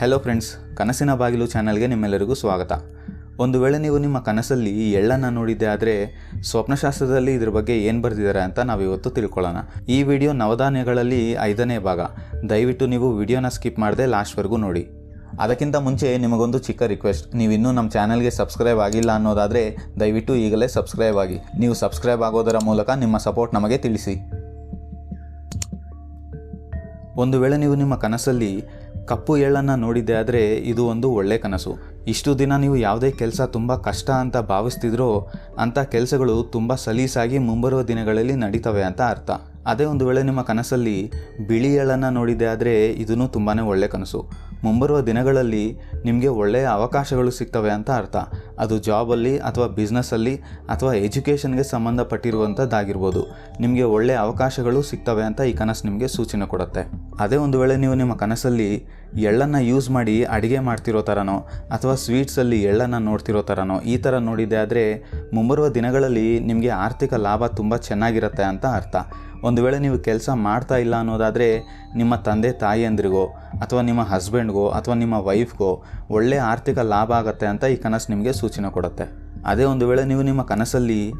Hello friends ಕನಸಿನ ಬಾಗಿಲು ಚಾನಲ್ಗೆ ನಿಮ್ಮೆಲ್ಲರಿಗೂ ಸ್ವಾಗತ. ಒಂದು ವೇಳೆ ನೀವು ನಿಮ್ಮ ಕನಸಲ್ಲಿ ಎಳ್ಳನ್ನು ನೋಡಿದ್ದೆ ಆದರೆ ಸ್ವಪ್ನಶಾಸ್ತ್ರದಲ್ಲಿ ಇದ್ರ ಬಗ್ಗೆ ಏನು ಬರೆದಿದ್ದಾರೆ ಅಂತ ನಾವು ಇವತ್ತು ತಿಳ್ಕೊಳ್ಳೋಣ. ಈ ವಿಡಿಯೋ ನವಧಾನ್ಯಗಳಲ್ಲಿ ಐದನೇ ಭಾಗ. ದಯವಿಟ್ಟು ನೀವು ವಿಡಿಯೋನ ಸ್ಕಿಪ್ ಮಾಡದೆ ಲಾಸ್ಟ್ವರೆಗೂ ನೋಡಿ. ಅದಕ್ಕಿಂತ ಮುಂಚೆ ನಿಮಗೊಂದು ಚಿಕ್ಕ ರಿಕ್ವೆಸ್ಟ್ ನೀವು ಇನ್ನೂ ನಮ್ಮ ಚಾನಲ್ಗೆ ಸಬ್ಸ್ಕ್ರೈಬ್ ಆಗಿಲ್ಲ ಅನ್ನೋದಾದರೆ ದಯವಿಟ್ಟು ಈಗಲೇ ಸಬ್ಸ್ಕ್ರೈಬ್ ಆಗಿ. ನೀವು ಸಬ್ಸ್ಕ್ರೈಬ್ ಆಗೋದರ ಮೂಲಕ ನಿಮ್ಮ ಸಪೋರ್ಟ್ ನಮಗೆ ತಿಳಿಸಿ. ಒಂದು ವೇಳೆ ನೀವು ನಿಮ್ಮ ಕನಸಲ್ಲಿ ಕಪ್ಪು ಎಳ್ಳನ್ನು ನೋಡಿದ್ದೆ ಆದರೆ ಇದು ಒಂದು ಒಳ್ಳೆ ಕನಸು. ಇಷ್ಟು ದಿನ ನೀವು ಯಾವುದೇ ಕೆಲಸ ತುಂಬ ಕಷ್ಟ ಅಂತ ಭಾವಿಸ್ತಿದ್ರೋ ಅಂಥ ಕೆಲಸಗಳು ತುಂಬ ಸಲೀಸಾಗಿ ಮುಂಬರುವ ದಿನಗಳಲ್ಲಿ ನಡೀತವೆ ಅಂತ ಅರ್ಥ. ಅದೇ ಒಂದು ವೇಳೆ ನಿಮ್ಮ ಕನಸಲ್ಲಿ ಬಿಳಿ ಎಳ್ಳನ್ನು ನೋಡಿದ್ದೆ ಆದರೆ ಇದೂ ತುಂಬಾ ಒಳ್ಳೆ ಕನಸು. ಮುಂಬರುವ ದಿನಗಳಲ್ಲಿ ನಿಮಗೆ ಒಳ್ಳೆಯ ಅವಕಾಶಗಳು ಸಿಗ್ತವೆ ಅಂತ ಅರ್ಥ. ಅದು ಜಾಬಲ್ಲಿ ಅಥವಾ ಬಿಸ್ನೆಸ್ಸಲ್ಲಿ ಅಥವಾ ಎಜುಕೇಷನ್ಗೆ ಸಂಬಂಧಪಟ್ಟಿರುವಂಥದ್ದಾಗಿರ್ಬೋದು. ನಿಮಗೆ ಒಳ್ಳೆಯ ಅವಕಾಶಗಳು ಸಿಗ್ತವೆ ಅಂತ ಈ ಕನಸು ನಿಮಗೆ ಸೂಚನೆ ಕೊಡುತ್ತೆ. ಅದೇ ಒಂದು ವೇಳೆ ನೀವು ನಿಮ್ಮ ಕನಸಲ್ಲಿ ಎಳ್ಳನ್ನು ಯೂಸ್ ಮಾಡಿ ಅಡುಗೆ ಮಾಡ್ತಿರೋ ಥರನೋ ಅಥವಾ ಸ್ವೀಟ್ಸಲ್ಲಿ ಎಳ್ಳನ್ನು ನೋಡ್ತಿರೋ ಥರನೋ ಈ ಥರ ನೋಡಿದೆ ಆದರೆ ಮುಂಬರುವ ದಿನಗಳಲ್ಲಿ ನಿಮಗೆ ಆರ್ಥಿಕ ಲಾಭ ತುಂಬ ಚೆನ್ನಾಗಿರುತ್ತೆ ಅಂತ ಅರ್ಥ. ಒಂದು ವೇಳೆ ನೀವು ಕೆಲಸ ಮಾಡ್ತಾ ಇಲ್ಲ ಅನ್ನೋದಾದರೆ ನಿಮ್ಮ ತಂದೆ ತಾಯಿಯಂದ್ರಿಗೋ, ಅಥವಾ ನಿಮ್ಮ ಹಸ್ಬೆಂಡ್ಗೋ ಅಥವಾ ನಿಮ್ಮ ವೈಫ್ಗೋ ಒಳ್ಳೆಯ ಆರ್ಥಿಕ ಲಾಭ ಆಗುತ್ತೆ ಅಂತ ಈ ಕನಸು ನಿಮಗೆ ಸೂಚನೆ ಕೊಡುತ್ತೆ. ಅದೇ ಒಂದು ವೇಳೆ ನೀವು ನಿಮ್ಮ ಕನಸಲ್ಲಿ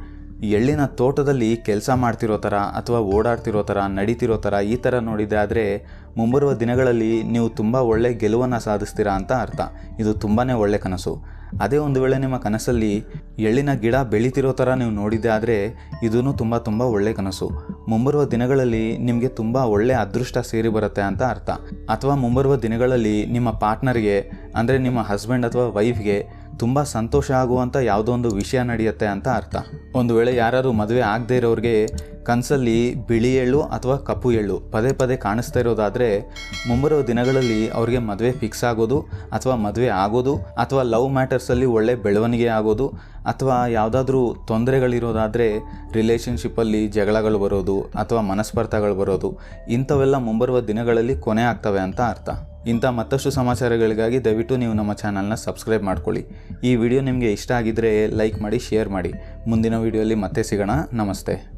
ಎಳ್ಳಿನ ತೋಟದಲ್ಲಿ ಕೆಲಸ ಮಾಡ್ತಿರೋ ಥರ ಅಥವಾ ಓಡಾಡ್ತಿರೋ ಥರ ನಡೀತಿರೋ ಥರ ಈ ಥರ ನೋಡಿದ್ದೆ ಆದರೆ ಮುಂಬರುವ ದಿನಗಳಲ್ಲಿ ನೀವು ತುಂಬ ಒಳ್ಳೆ ಗೆಲುವನ್ನು ಸಾಧಿಸ್ತೀರಾ ಅಂತ ಅರ್ಥ. ಇದು ತುಂಬಾ ಒಳ್ಳೆ ಕನಸು. ಅದೇ ಒಂದು ವೇಳೆ ನಿಮ್ಮ ಕನಸಲ್ಲಿ ಎಳ್ಳಿನ ಗಿಡ ಬೆಳೀತಿರೋ ಥರ ನೀವು ನೋಡಿದ್ದೆ ಆದರೆ ಇದೂ ತುಂಬ ತುಂಬ ಒಳ್ಳೆ ಕನಸು. ಮುಂಬರುವ ದಿನಗಳಲ್ಲಿ ನಿಮಗೆ ತುಂಬ ಒಳ್ಳೆ ಅದೃಷ್ಟ ಸೇರಿ ಬರುತ್ತೆ ಅಂತ ಅರ್ಥ. ಅಥವಾ ಮುಂಬರುವ ದಿನಗಳಲ್ಲಿ ನಿಮ್ಮ ಪಾರ್ಟ್ನರ್ಗೆ, ಅಂದರೆ ನಿಮ್ಮ ಹಸ್ಬೆಂಡ್ ಅಥವಾ ವೈಫ್ಗೆ ತುಂಬ ಸಂತೋಷ ಆಗುವಂಥ ಯಾವುದೋ ಒಂದು ವಿಷಯ ನಡೆಯುತ್ತೆ ಅಂತ ಅರ್ಥ. ಒಂದು ವೇಳೆ ಯಾರಾದರೂ ಮದುವೆ ಆಗದೇ ಇರೋರಿಗೆ ಕನಸಲ್ಲಿ ಬಿಳಿ ಎಳ್ಳು ಅಥವಾ ಕಪ್ಪು ಎಳ್ಳು ಪದೇ ಪದೇ ಕಾಣಿಸ್ತಾ ಇರೋದಾದರೆ ಮುಂಬರುವ ದಿನಗಳಲ್ಲಿ ಅವ್ರಿಗೆ ಮದುವೆ ಫಿಕ್ಸ್ ಆಗೋದು ಅಥವಾ ಮದುವೆ ಆಗೋದು ಅಥವಾ ಲವ್ ಮ್ಯಾಟರ್ಸಲ್ಲಿ ಒಳ್ಳೆ ಬೆಳವಣಿಗೆ ಆಗೋದು ಅಥವಾ ಯಾವುದಾದ್ರೂ ತೊಂದರೆಗಳಿರೋದಾದರೆ ರಿಲೇಷನ್ಶಿಪ್ಪಲ್ಲಿ ಜಗಳಗಳು ಬರೋದು ಅಥವಾ ಮನಸ್ಪರ್ಧಗಳು ಬರೋದು ಇಂಥವೆಲ್ಲ ಮುಂಬರುವ ದಿನಗಳಲ್ಲಿ ಕೊನೆ ಆಗ್ತವೆ ಅಂತ ಅರ್ಥ. ಇಂಥ ಮತ್ತಷ್ಟು ಸಮಾಚಾರಗಳಿಗಾಗಿ ದಯವಿಟ್ಟು ನೀವು ನಮ್ಮ ಚಾನಲ್ನ ಸಬ್ಸ್ಕ್ರೈಬ್ ಮಾಡ್ಕೊಳ್ಳಿ. ಈ ವಿಡಿಯೋ ನಿಮಗೆ ಇಷ್ಟ ಆಗಿದ್ದರೆ ಲೈಕ್ ಮಾಡಿ, ಶೇರ್ ಮಾಡಿ. ಮುಂದಿನ ವಿಡಿಯೋಲಿ ಮತ್ತೆ ಸಿಗೋಣ. ನಮಸ್ತೆ.